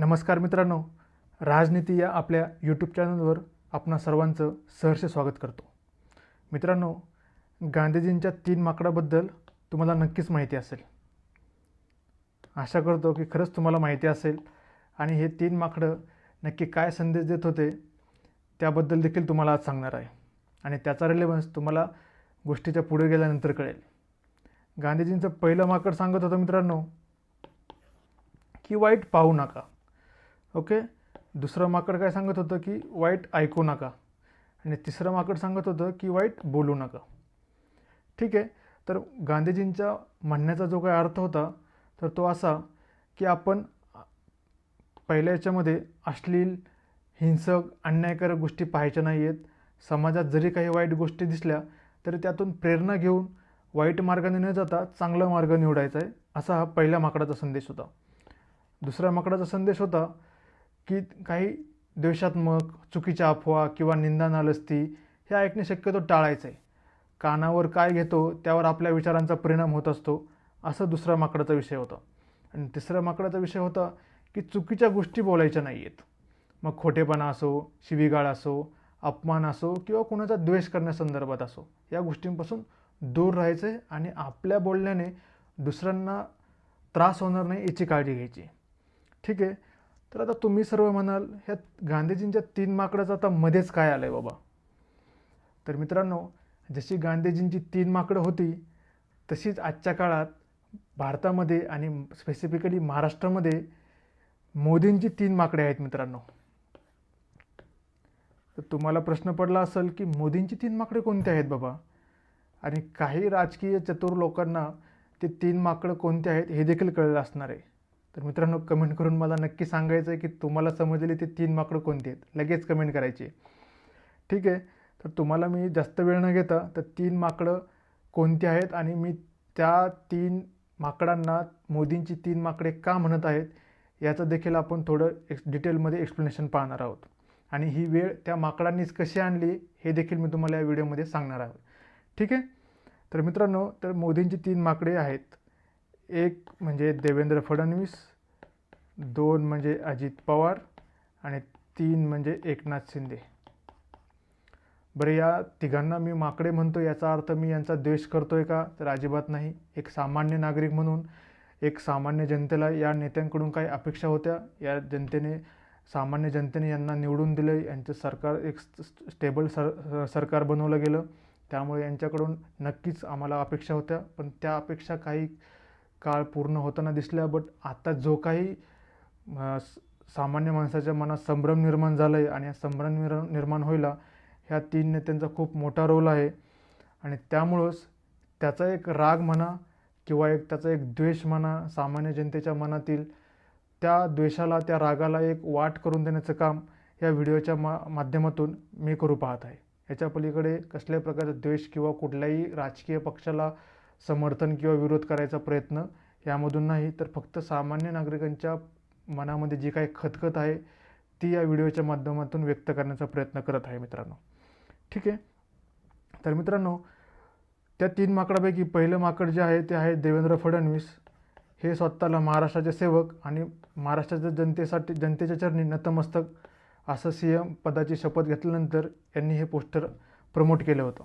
नमस्कार मित्रांनो राजनीती या आपल्या यूट्यूब चॅनलवर आपणा सर्वांचं सहर्ष स्वागत करतो. मित्रांनो गांधीजींच्या तीन माकडाबद्दल तुम्हाला नक्कीच माहिती असेल. आशा करतो की खरंच तुम्हाला माहिती असेल आणि हे तीन माकडं नक्की काय संदेश देत होते त्याबद्दल देखील तुम्हाला आज सांगणार आहे. आणि त्याचा रिलेवन्स तुम्हाला गोष्टीच्या पुढे गेल्यानंतर कळेल. गांधीजींचं पहिलं माकड सांगत होतं मित्रांनो की वाईट पाहू नका. ओके? दुसरं माकड काय सांगत होतं की वाईट ऐकू नका. आणि तिसरं माकड सांगत होतं की वाईट बोलू नका. ठीक आहे? तर गांधीजींच्या म्हणण्याचा जो काही अर्थ होता तर तो असा की आपण पहिल्या याच्यामध्ये अश्लील हिंसक अन्यायकारक गोष्टी पाहायच्या नाही आहेत समाजात जरी काही वाईट गोष्टी दिसल्या तरी त्यातून प्रेरणा घेऊन वाईट मार्गाने न जाता चांगला मार्ग निवडायचा आहे असा हा पहिल्या माकडाचा संदेश होता. दुसऱ्या माकडाचा संदेश होता की काही द्वेषात्मक चुकीच्या अफवा किंवा निंदा नालस्ती हे ऐकणे शक्यतो टाळायचं आहे. कानावर काय घेतो त्यावर आपल्या विचारांचा परिणाम होत असतो असं दुसरा माकडाचा विषय होता. आणि तिसरा माकडाचा विषय होता की चुकीच्या गोष्टी बोलायच्या नाही आहेत मग खोटेपणा असो शिवीगाळ असो अपमान असो किंवा कोणाचा द्वेष करण्यासंदर्भात असो या गोष्टींपासून दूर राहायचं आहे आणि आपल्या बोलण्याने दुसऱ्यांना त्रास होणार नाही याची काळजी घ्यायची ठीक आहे? तर आता तुम्ही सर्व म्हणाल ह्या गांधीजींच्या तीन माकडाचं आता मध्येच काय आलं आहे बाबा? तर मित्रांनो जशी गांधीजींची तीन माकडं होती तशीच आजच्या काळात भारतामध्ये आणि स्पेसिफिकली महाराष्ट्रामध्ये मोदींची तीन माकडे आहेत मित्रांनो. तर तुम्हाला प्रश्न पडला असेल की मोदींची तीन माकडे कोणते आहेत बाबा? आणि काही राजकीय चतुर लोकांना ते तीन माकडं कोणते आहेत हे देखील कळलं असणार आहे. तर मित्रांनो कमेंट करून मला नक्की सांगायचं आहे की तुम्हाला समजलेली ते तीन माकडं कोणती आहेत? लगेच कमेंट करायची. ठीक आहे? तर तुम्हाला मी जास्त वेळ न घेता तर तीन माकडं कोणती आहेत आणि मी त्या तीन माकडांना मोदींची तीन माकडे का म्हणत आहेत याचं देखील आपण थोडं एक्स डिटेलमध्ये एक्सप्लेनेशन पाहणार आहोत. आणि ही वेळ त्या माकडांनीच कशी आणली हे देखील मी तुम्हाला या व्हिडिओमध्ये सांगणार आहोत. ठीक आहे? तर मित्रांनो तर मोदींची तीन माकडे आहेत. एक म्हणजे देवेंद्र फडणवीस दोन म्हणजे अजित पवार आणि तीन म्हणजे एकनाथ शिंदे. बरं या तिघांना मी माकडे म्हणतो याचा अर्थ मी यांचा द्वेष करतो आहे का? तर अजिबात नाही. एक सामान्य नागरिक म्हणून एक सामान्य जनतेला या नेत्यांकडून काही अपेक्षा होत्या. या जनतेने सामान्य जनतेने यांना निवडून दिलं. यांचं सरकार एक स्टेबल सर सरकार बनवलं गेलं. त्यामुळे यांच्याकडून नक्कीच आम्हाला अपेक्षा होत्या. पण त्या अपेक्षा काही काळ पूर्ण होताना दिसला बट आता जो काही सामान्य माणसाच्या मनात संभ्रम निर्माण झालं आहे आणि या संभ्रम निर निर्माण व्हायला ह्या तीन नेत्यांचा खूप मोठा रोल आहे. आणि त्यामुळंच त्याचा एक राग म्हणा किंवा एक त्याचा एक द्वेष म्हणा सामान्य जनतेच्या मनातील त्या द्वेषाला त्या रागाला एक वाट करून देण्याचं काम या व्हिडिओच्या मा माध्यमातून मी करू पाहत आहे. याच्या पलीकडे कसल्याही प्रकारचा द्वेष किंवा कुठल्याही राजकीय पक्षाला समर्थन किंवा विरोध करायचा प्रयत्न यामधून नाही तर फक्त सामान्य नागरिकांच्या मनामध्ये जी काही खतखत आहे ती या व्हिडिओच्या माध्यमातून व्यक्त करण्याचा प्रयत्न करत आहे मित्रांनो. ठीक आहे? तर मित्रांनो त्या तीन माकडापैकी पहिलं माकड जे आहे ते आहे देवेंद्र फडणवीस. हे स्वतःला महाराष्ट्राचे सेवक आणि महाराष्ट्राच्या जनतेसाठी जनतेच्या चरणी नतमस्तक असं सी एम पदाची शपथ घेतल्यानंतर यांनी हे पोस्टर प्रमोट केलं होतं.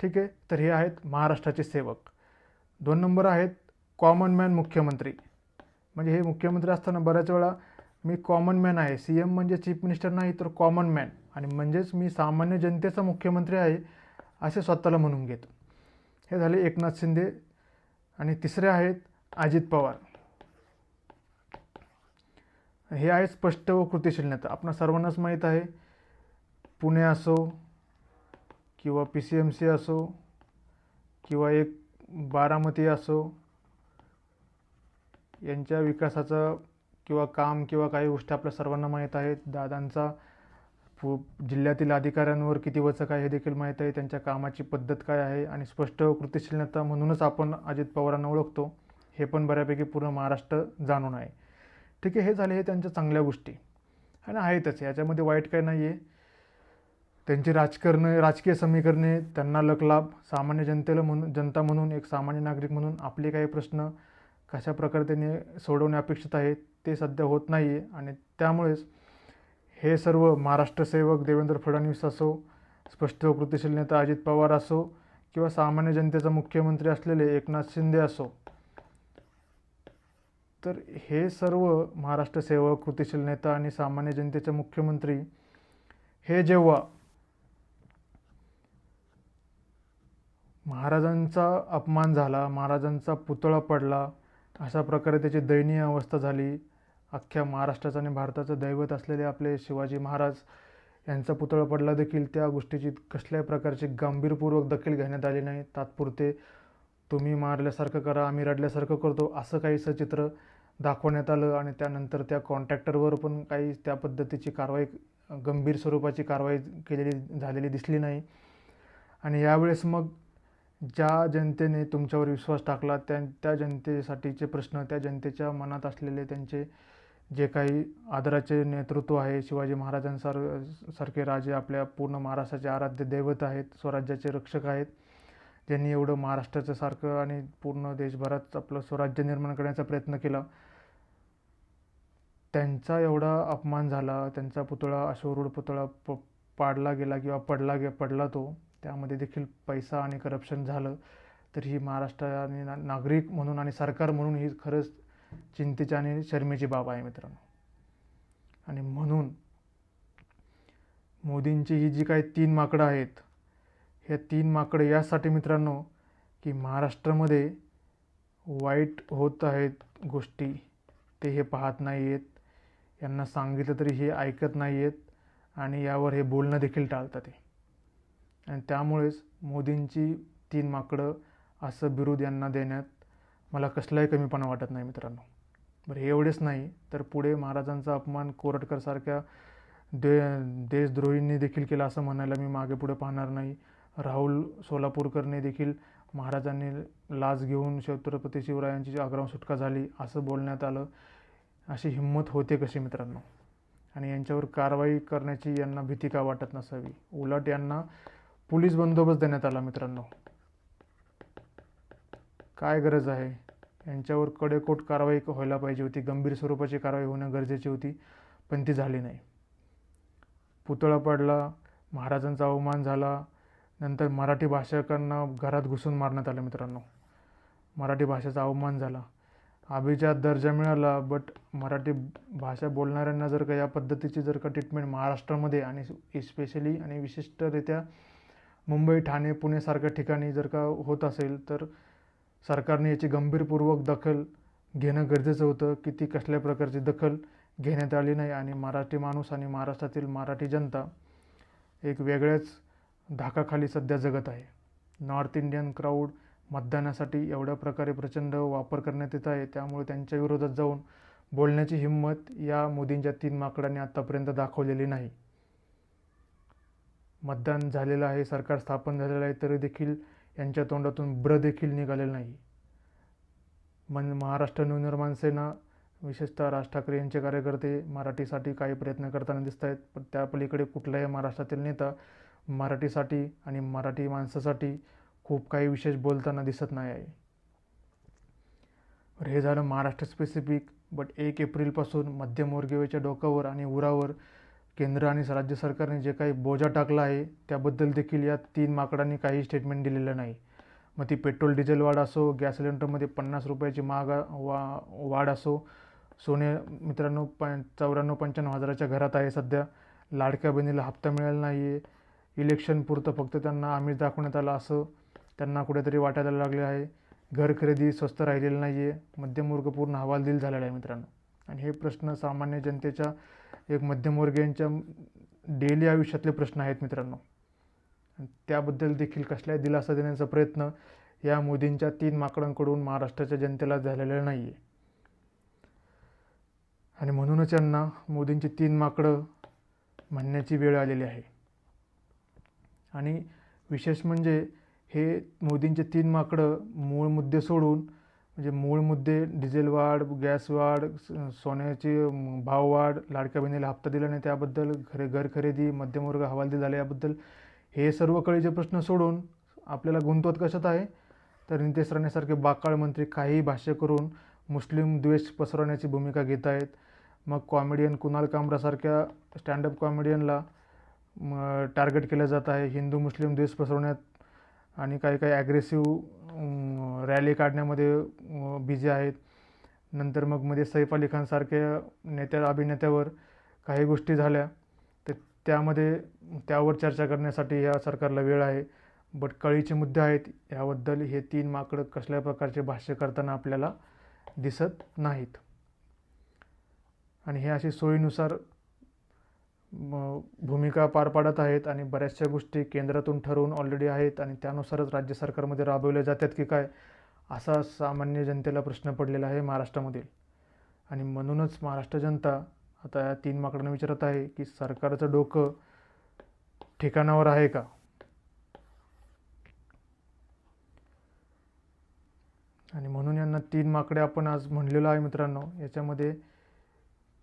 ठीक आहे? तर हे आहेत महाराष्ट्राचे सेवक. दोन नंबर आहेत कॉमन मॅन मुख्यमंत्री. म्हणजे हे मुख्यमंत्री असताना बऱ्याच वेळा मी कॉमन मॅन आहे. सी एम म्हणजे चीफ मिनिस्टर नाही तर कॉमन मॅन आणि म्हणजेच मी सामान्य जनतेचा मुख्यमंत्री आहे असे स्वतःला म्हणून घेतो. हे झाले एकनाथ शिंदे आणि तिसरे आहेत अजित पवार. हे आहे स्पष्ट व कृतिशील नेता. आपण सर्वांनाच माहीत आहे पुणे असो किंवा पी सी एम सी असो किंवा एक बारामती असो यांच्या विकासाचं किंवा काम किंवा काही गोष्टी आपल्या सर्वांना माहीत आहेत. दादांचा पु जिल्ह्यातील अधिकाऱ्यांवर किती वचक आहे हे देखील माहीत आहे. त्यांच्या कामाची पद्धत काय आहे आणि स्पष्ट कृतिशील नेता म्हणूनच आपण अजित पवारांना ओळखतो हे पण बऱ्यापैकी पूर्ण महाराष्ट्र जाणून आहे. ठीक आहे हे झाले हे त्यांच्या चांगल्या गोष्टी. आणि आहेतच. याच्यामध्ये वाईट काय नाही आहे त्यांची राजकारण राजकीय समीकरणे त्यांना लकलाभ सामान्य जनतेला म्हणून जनता म्हणून एक सामान्य नागरिक म्हणून आपले काही प्रश्न कशा प्रकारे त्यांनी सोडवणे अपेक्षित आहे ते सध्या होत नाही आहे आणि त्यामुळेच हे सर्व महाराष्ट्र सेवक देवेंद्र फडणवीस असो स्पष्ट व कृतिशील नेता अजित पवार असो किंवा सामान्य जनतेचा मुख्यमंत्री असलेले एकनाथ शिंदे असो. तर हे सर्व महाराष्ट्र सेवक कृतिशील नेता आणि सामान्य जनतेचे मुख्यमंत्री हे जेव्हा महाराजांचा अपमान झाला महाराजांचा पुतळा पडला. अशा प्रकारे त्याची दयनीय अवस्था झाली. अख्ख्या महाराष्ट्राचं आणि भारताचं दैवत असलेले आपले शिवाजी महाराज यांचा पुतळा पडला देखील. त्या गोष्टीची कसल्याही प्रकारची गंभीरपूर्वक दखल घेण्यात आली नाही. तात्पुरते तुम्ही मारल्यासारखं करा आम्ही रडल्यासारखं करतो असं काहीसं चित्र दाखवण्यात आलं आणि त्यानंतर त्या कॉन्ट्रॅक्टरवर पण काही त्या पद्धतीची कारवाई गंभीर स्वरूपाची कारवाई केलेली झालेली दिसली नाही. आणि यावेळेस मग ज्या जनतेने तुमच्यावर विश्वास टाकला त्या त्या जनतेसाठीचे प्रश्न त्या जनतेच्या मनात असलेले त्यांचे जे काही आदराचे नेतृत्व आहे शिवाजी महाराजांसार सारखे राजे आपल्या पूर्ण महाराष्ट्राचे आराध्य दैवत आहेत स्वराज्याचे रक्षक आहेत. ज्यांनी एवढं महाराष्ट्राचं सारखं आणि पूर्ण देशभरात आपलं स्वराज्य निर्माण करण्याचा प्रयत्न केला त्यांचा एवढा अपमान झाला त्यांचा पुतळा अश्वरूढ पुतळा प पाडला गेला किंवा पडला गे पडला तो. त्यामध्ये देखील पैसा आणि करप्शन झालं तर ही महाराष्ट्र आणि ना नागरिक म्हणून आणि सरकार म्हणून ही खरंच चिंतेची आणि शर्मेची बाब आहे मित्रांनो. आणि म्हणून मोदींची ही जी काही तीन माकडं आहेत ह्या तीन माकडं यासाठी मित्रांनो की महाराष्ट्रामध्ये वाईट होत आहेत गोष्टी ते हे पाहत नाही आहेत यांना सांगितलं तरी हे ऐकत नाही आहेत आणि यावर हे बोलणं देखील टाळतात ते आणि त्यामुळेच मोदींची तीन माकडं असं बिरुद यांना देण्यात मला कसलाही कमीपणा वाटत नाही मित्रांनो. बरं हे एवढेच नाही तर पुढे महाराजांचा अपमान कोरटकरसारख्या दे देशद्रोहींनी देखील केला असं म्हणायला मी मागे पुढे पाहणार नाही. राहुल सोलापूरकरने देखील महाराजांनी लाच घेऊन छत्रपती शिवरायांची आग्राहून सुटका झाली असं बोलण्यात आलं. अशी हिंमत होते कशी मित्रांनो? आणि यांच्यावर कारवाई करण्याची यांना भीती का वाटत नसावी? उलट यांना पोलीस बंदोबस्त देण्यात आला मित्रांनो. काय गरज आहे? यांच्यावर कडेकोट कारवाई व्हायला पाहिजे होती. गंभीर स्वरूपाची कारवाई होणं गरजेची होती पण ती झाली नाही. पुतळा पडला महाराजांचा अवमान झाला नंतर मराठी भाषकांना घरात घुसून मारण्यात आलं मित्रांनो. मराठी भाषेचा अवमान झाला. अभिजात दर्जा मिळाला बट मराठी भाषा बोलणाऱ्यांना जर का या पद्धतीची जर का ट्रीटमेंट महाराष्ट्रामध्ये आणि स्पेशली आणि विशिष्टरित्या मुंबई ठाणे पुणेसारख्या ठिकाणी जर का होत असेल तर सरकारने याची गंभीरपूर्वक दखल घेणं गरजेचं होतं की ती कसल्या प्रकारची दखल घेण्यात आली नाही. आणि मराठी माणूस आणि महाराष्ट्रातील मराठी जनता एक वेगळ्याच धाकाखाली सध्या जगत आहे. नॉर्थ इंडियन क्राऊड मतदानासाठी एवढ्या प्रकारे प्रचंड वापर करण्यात येत आहे त्यामुळे त्यांच्या विरोधात जाऊन बोलण्याची हिंमत या मोदींच्या तीन माकडांनी आत्तापर्यंत दाखवलेली नाही. मतदान झालेलं आहे सरकार स्थापन झालेलं आहे तरी देखील यांच्या तोंडातून ब्र देखील निघालेलं नाही. मन महाराष्ट्र नवनिर्माण सेना विशेषतः राज ठाकरे यांचे कार्यकर्ते मराठीसाठी काही प्रयत्न करताना दिसत आहेत पण त्या पलीकडे कुठलाही महाराष्ट्रातील नेता मराठीसाठी आणि मराठी माणसासाठी खूप काही विशेष बोलताना दिसत नाही आहे. हे झालं महाराष्ट्र स्पेसिफिक बट एक एप्रिलपासून मध्यमवर्गीयच्या डोक्यावर आणि उरावर केंद्र आणि राज्य सरकारने जे काही बोजा टाकला आहे त्याबद्दल देखील या तीन माकडांनी काही स्टेटमेंट दिलेलं नाही. मग ती पेट्रोल डिझेल वाढ असो गॅस सिलेंडरमध्ये पन्नास रुपयाची महागा वा वाढ असो सोने मित्रांनो प चौऱ्याण्णव पंच्याण्णव हजाराच्या घरात आहे सध्या. लाडक्या बहिणीला हप्ता मिळाला नाही आहे इलेक्शन पुरतं फक्त त्यांना आमिष दाखवण्यात आलं असं त्यांना कुठेतरी वाटायला लागले आहे. घर खरेदी स्वस्त राहिलेलं नाही आहे मध्यमवर्ग पूर्ण हवालदिल झालेला आहे मित्रांनो. आणि हे प्रश्न सामान्य जनतेच्या एक मध्यमवर्गीयांच्या डेली आयुष्यातले प्रश्न आहेत मित्रांनो. त्याबद्दल देखील कसलाही दिलासा देण्याचा प्रयत्न या मोदींच्या तीन माकडांकडून महाराष्ट्राच्या जनतेला झालेला नाही आहे आणि म्हणूनच यांना मोदींची तीन माकडं म्हणण्याची वेळ आलेली आहे. आणि विशेष म्हणजे हे मोदींचे तीन माकडं मूळ मुद्दे सोडून म्हणजे मूळ मुद्दे डिझेल वाढ गॅस वाढ सोन्याची भाव वाढ लाडक्या बहिणीला हप्ता दिला नाही त्याबद्दल खरे घर खरेदी मध्यमवर्ग हवालदिल झाले याबद्दल हे सर्व कळीचे प्रश्न सोडून आपल्याला गुंतवत कशात आहे? तर नितेश राणेसारखे बाकाळ मंत्री काहीही भाष्य करून मुस्लिम द्वेष पसरवण्याची भूमिका घेत आहेत मग कॉमेडियन कुणाल कामरासारख्या स्टँडअप कॉमेडियनला टार्गेट केलं जात आहे. हिंदू मुस्लिम द्वेष पसरवण्यात आणि काही काही ॲग्रेसिव्ह रॅली काढण्यामध्ये बिझी आहेत. नंतर मग मध्ये सैफ अली खानसारख्या नेत्या अभिनेत्यावर काही गोष्टी झाल्या. तर त्यामध्ये त्यावर चर्चा करण्यासाठी या सरकारला वेळ आहे. बट कळीचे मुद्दे आहेत. याबद्दल हे तीन माकडं कसल्या प्रकारचे भाष्य करताना आपल्याला दिसत नाहीत. आणि हे अशी सोयीनुसार भूमिका पार पाडत आहेत आणि बऱ्याचशा गोष्टी केंद्रातून ठरवून ऑलरेडी आहेत आणि त्यानुसारच राज्य सरकारमध्ये राबवल्या जातात की काय असा सामान्य जनतेला प्रश्न पडलेला आहे महाराष्ट्रामधील. आणि म्हणूनच महाराष्ट्र जनता आता या तीन माकडांना विचारत आहे की सरकारचं डोकं ठिकाणावर आहे का? आणि म्हणून यांना तीन माकडे आपण आज म्हणलेलो आहे मित्रांनो. याच्यामध्ये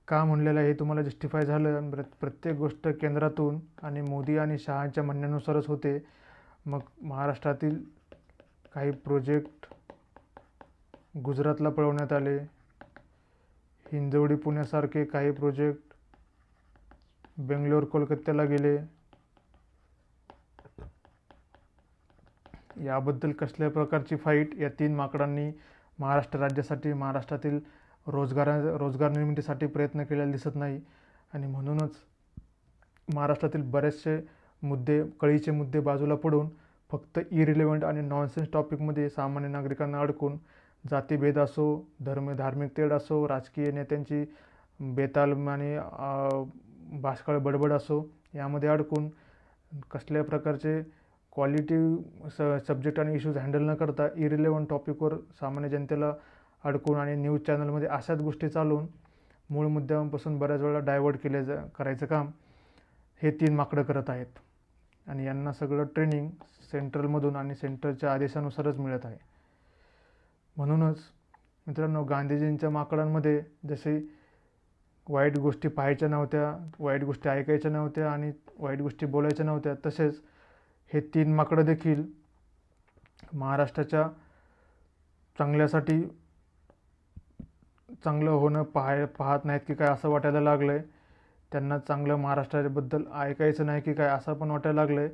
का म्हणलेलं आहे हे तुम्हाला जस्टिफाय झालं. प्रत्येक गोष्ट केंद्रातून आणि मोदी आणि शहाच्या म्हणण्यानुसारच होते. मग महाराष्ट्रातील काही प्रोजेक्ट गुजरातला पळवण्यात आले. हिंजवडी पुण्यासारखे काही प्रोजेक्ट बेंगलोर कोलकात्याला गेले. याबद्दल कसल्या प्रकारची फाईट या तीन माकडांनी महाराष्ट्र राज्यासाठी महाराष्ट्रातील रोजगारा रोजगार निर्मितीसाठी प्रयत्न केलेला दिसत नाही. आणि म्हणूनच महाराष्ट्रातील बरेचसे मुद्दे कळीचे मुद्दे बाजूला पडून फक्त इरिलेवंट आणि नॉनसेन्स टॉपिकमध्ये सामान्य नागरिकांना अडकून जातीभेद असो धर्म धार्मिक तेढ असो राजकीय नेत्यांची बेताल आणि भाषकाळ बडबड असो यामध्ये अडकून कसल्या प्रकारचे क्वालिटी स सब्जेक्ट आणि इश्यूज हँडल न करता इरिलेवंट टॉपिकवर सामान्य जनतेला अडकून आणि न्यूज चॅनलमध्ये अशाच गोष्टी चालवून मूळ मुद्द्यांपासून बऱ्याच वेळा डायवर्ट केले जा करायचं काम हे तीन माकडं करत आहेत. आणि यांना सगळं ट्रेनिंग सेंट्रलमधून आणि सेंट्रलच्या आदेशानुसारच मिळत आहे. म्हणूनच मित्रांनो गांधीजींच्या माकडांमध्ये जसे वाईट गोष्टी पाहायच्या नव्हत्या वाईट गोष्टी ऐकायच्या नव्हत्या आणि वाईट गोष्टी बोलायच्या नव्हत्या तसेच हे तीन माकडं देखील महाराष्ट्राच्या चांगल्यासाठी चांगलं होणं पाहाय पाहत नाहीत की काय असं वाटायला लागलं आहे त्यांना चांगलं महाराष्ट्राबद्दल ऐकायचं नाही की काय असं पण वाटायला लागलं आहे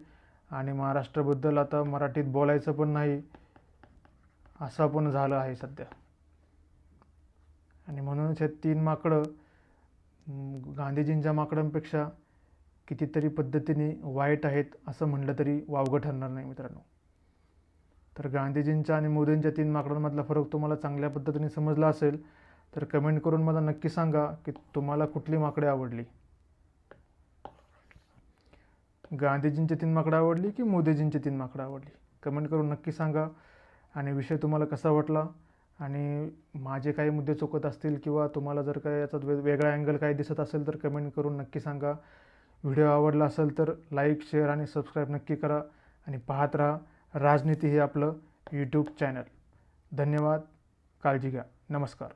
आणि महाराष्ट्राबद्दल आता मराठीत बोलायचं पण नाही. असं पण झालं आहे सध्या. आणि म्हणूनच हे तीन माकडं गांधीजींच्या माकडांपेक्षा कितीतरी पद्धतीने वाईट आहेत असं म्हणलं तरी वावगं ठरणार नाही मित्रांनो. तर गांधीजींच्या आणि मोदींच्या तीन माकडांमधला फरक तुम्हाला चांगल्या पद्धतीने समजला असेल तर कमेंट करून मला नक्की सांगा की तुम्हाला कुठली माकडे आवडली? गांधीजींची तीन माकडं आवडली की मोदीजींची तीन माकडं आवडली? कमेंट करून नक्की सांगा. आणि विषय तुम्हाला कसा वाटला? आणि माझे काही मुद्दे चुकत असतील किंवा तुम्हाला जर काही याचा वे वेगळा अँगल काही दिसत असेल तर कमेंट करून नक्की सांगा. व्हिडिओ आवडला असेल तर लाईक शेअर आणि सबस्क्राईब नक्की करा आणि पाहत राहा राजनीती हे आपलं यूट्यूब चॅनल धन्यवाद. काळजी घ्या. नमस्कार.